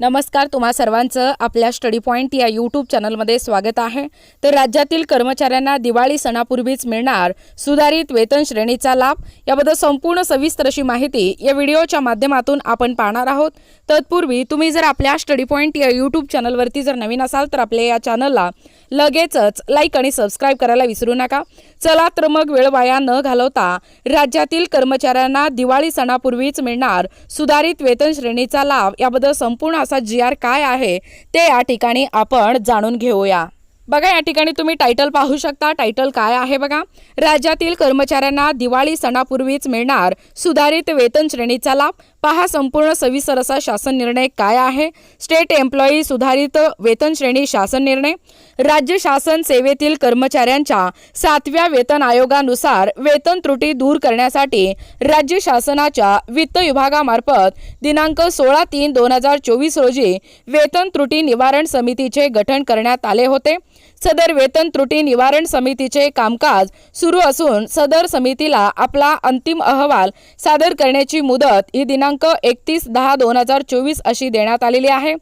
नमस्कार तुम्हा सर्वांचं आपल्या स्टडी पॉईंट या यूट्यूब चॅनलमध्ये स्वागत आहे. तर राज्यातील कर्मचाऱ्यांना दिवाळी सणापूर्वीच मिळणार सुधारित वेतन श्रेणीचा लाभ. याबद्दल संपूर्ण सविस्तर अशी माहिती या व्हिडिओच्या माध्यमातून आपण पाहणार आहोत. तत्पूर्वी तुम्ही जर आपल्या स्टडी पॉईंट या यूट्यूब चॅनलवरती जर नवीन असाल तर आपल्या या चॅनलला लगेचच लाईक आणि सबस्क्राईब करायला विसरू नका. चला तर मग वेळ वाया न घालवता राज्यातील कर्मचाऱ्यांना दिवाळी सणापूर्वीच मिळणार सुधारित वेतन श्रेणीचा लाभ. याबद्दल संपूर्ण असा जी आर काय आहे ते या ठिकाणी आपण जाणून घेऊया. बघा या ठिकाणी तुम्ही टायटल पाहू शकता. टायटल काय आहे बघा? राज्यातील कर्मचाऱ्यांना दिवाळी सणापूर्वीच मिळणार. सुधारित वेतन श्रेणीचा लाभ पहा संपूर्ण सविस्तर असा शासन निर्णय काय आहे. स्टेट एम्प्लॉई सुधारित वेतन श्रेणी शासन निर्णय. राज्य शासन सेवेतील कर्मचाऱ्यांच्या सातव्या वेतन आयोगानुसार वेतन त्रुटी दूर करण्यासाठी राज्य शासनाच्या वित्त विभागामार्फत दिनांक सोळा तीन दोन हजार चोवीस रोजी वेतन त्रुटी निवारण समितीचे गठन करण्यात आले होते. सदर वेतन त्रुटी निवारण समितीचे कामकाज सुरू असून सदर समितीला आपला अंतिम अहवाल सादर करण्याची मुदत ही दिनांक एकतीस दहा दोन हजार चोवीस अशी देण्यात आलेली आहे.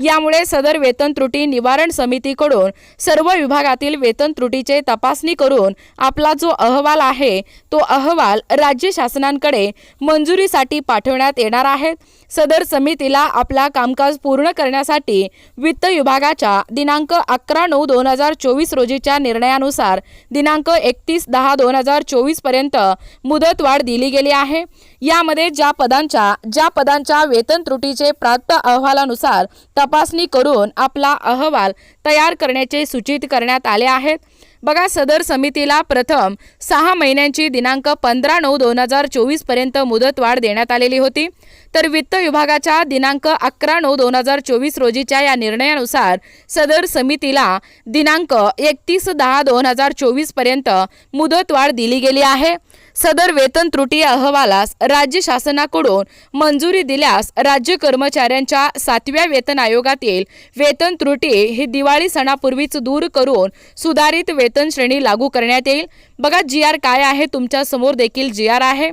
यामुळे सदर वेतन त्रुटी निवारण समितीकडून सर्व विभागातील वेतन त्रुटीचे तपासणी करून आपला जो अहवाल आहे तो अहवाल राज्य शासनांकडे मंजुरीसाठी पाठवण्यात येणार आहे. सदर समितीला आपला कामकाज पूर्ण करण्यासाठी वित्त विभागाच्या दिनांक अकरा नऊ दोन हजार चोवीस रोजीच्या निर्णयानुसार दिनांक एकतीस दहा दोन हजार चोवीसपर्यंत मुदतवाढ दिली गेली आहे. यामध्ये ज्या पदांच्या ज्या पदांच्या वेतन त्रुटीचे प्राप्त अहवालानुसार तपासणी करून आपला अहवाल तयार करण्याचे सूचित करण्यात आले आहेत. बघा सदर समितीला प्रथम सहा महिन्यांची दिनांक पंधरा नऊ दोन हजार चोवीसपर्यंत मुदतवाढ देण्यात आलेली होती. तर वित्त विभागाच्या दिनांक अकरा नऊ दोन हजार चोवीस रोजीच्या या निर्णयानुसार सदर समितीला दिनांक एकतीस दहा दोन हजार चोवीसपर्यंत मुदतवाढ दिली गेली आहे. सदर वेतन त्रुटी अहवालास राज्य शासनाकडून मंजुरी दिल्यास राज्य कर्मचाऱ्यांच्या सातव्या वेतन आयोगातील वेतन त्रुटी ही दिवाळी सणापूर्वीच दूर करून सुधारित वेतन वेतन श्रेणी लागू करण्यात येईल. बघा जी आर काय आहे? तुमच्यासमोर देखील जी आर आहे.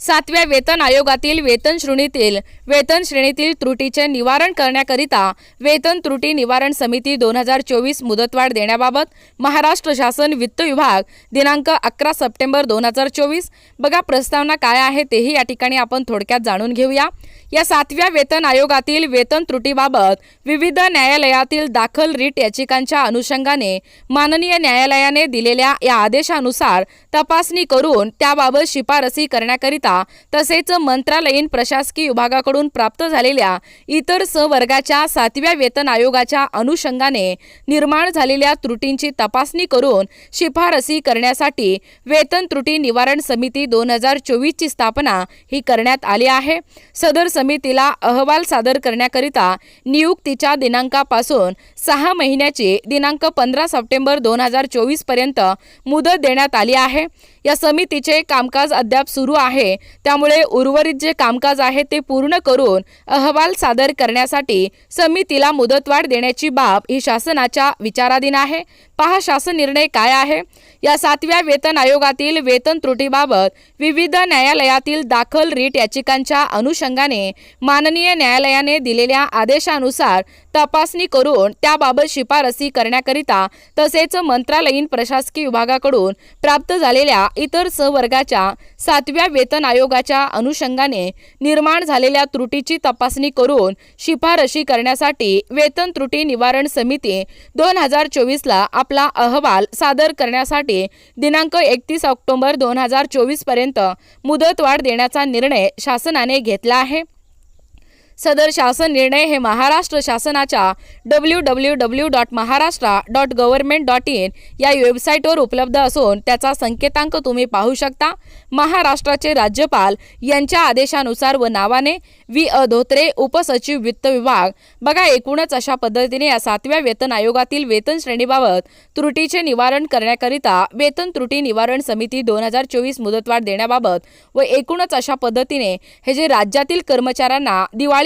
सातव्या वेतन आयोगातील वेतन श्रेणीतील वेतन श्रेणीतील त्रुटीचे निवारण करण्याकरिता वेतन त्रुटी निवारण समिती दोन हजार चोवीस मुदतवाढ देण्याबाबत महाराष्ट्र शासन वित्त विभाग दिनांक अकरा सप्टेंबर दोन हजार चोवीस. बघा प्रस्तावना काय आहे तेही या ठिकाणी आपण थोडक्यात जाणून घेऊया. या सातव्या वेतन आयोगातील वेतन त्रुटीबाबत विविध न्यायालयातील दाखल रीट याचिकांच्या अनुषंगाने माननीय न्यायालयाने दिलेल्या या आदेशानुसार तपासणी करून त्याबाबत शिफारसी करण्याकरिता तसेच मंत्रालयीन प्रशासकीय विभागाकडून प्राप्त झालेल्या इतर सवर्गाच्या सातव्या वेतन आयोगाच्या अनुषंगाने निर्माण झालेल्या त्रुटींची तपासणी करून शिफारसी करण्यासाठी वेतन त्रुटी निवारण समिती दोन हजार चोवीसची स्थापना ही करण्यात आली आहे. सदर समितीला अहवाल सादर करण्याकरिता नियुक्तीच्या दिनांकापासून सहा महिन्याची दिनांक पंधरा सप्टेंबर दोन हजार चोवीसपर्यंत मुदत देण्यात आली आहे. या समितीचे कामकाज अद्याप सुरू आहे. त्यामुळे उर्वरित जे कामकाज आहे ते पूर्ण करून अहवाल सादर करण्यासाठी समितीला मुदतवाढ देण्याची बाब ही शासनाच्या विचाराधीन आहे. पहा शासन निर्णय काय आहे? या सातव्या वेतन आयोगातील वेतन त्रुटीबाबत विविध न्यायालयातील दाखल रीट याचिकांच्या अनुषंगाने माननीय न्यायालयाने दिलेल्या आदेशानुसार तपासणी करून त्याबाबत शिफारसी करण्याकरिता तसेच मंत्रालयीन प्रशासकीय विभागाकडून प्राप्त झालेल्या इतर सहवर्गाच्या सातव्या वेतन आयोगाच्या अनुषंगाने निर्माण झालेल्या त्रुटीची तपासणी करून शिफारशी करण्यासाठी वेतन त्रुटी निवारण समिती दोन हजार चोवीसला आपला अहवाल सादर करण्यासाठी दिनांक एकतीस ऑक्टोबर दोन हजार चोवीसपर्यंत मुदतवाढ देण्याचा निर्णय शासनाने घेतला आहे. सदर शासन निर्णय हे महाराष्ट्र शासनाच्या W W W dot Maharashtra dot government dot in या वेबसाईटवर उपलब्ध असून त्याचा संकेतांक तुम्ही पाहू शकता. महाराष्ट्राचे राज्यपाल यांच्या आदेशानुसार व नावाने व्ही. अ. धोत्रे उपसचिव वित्त विभाग. बघा एकूणच अशा पद्धतीने या सातव्या वेतन आयोगातील वेतन श्रेणीबाबत त्रुटीचे निवारण करण्याकरिता वेतन त्रुटी निवारण समिती दोन हजार चोवीस मुदतवाढ देण्याबाबत व एकूणच अशा पद्धतीने हे जे राज्यातील कर्मचाऱ्यांना दिवाळी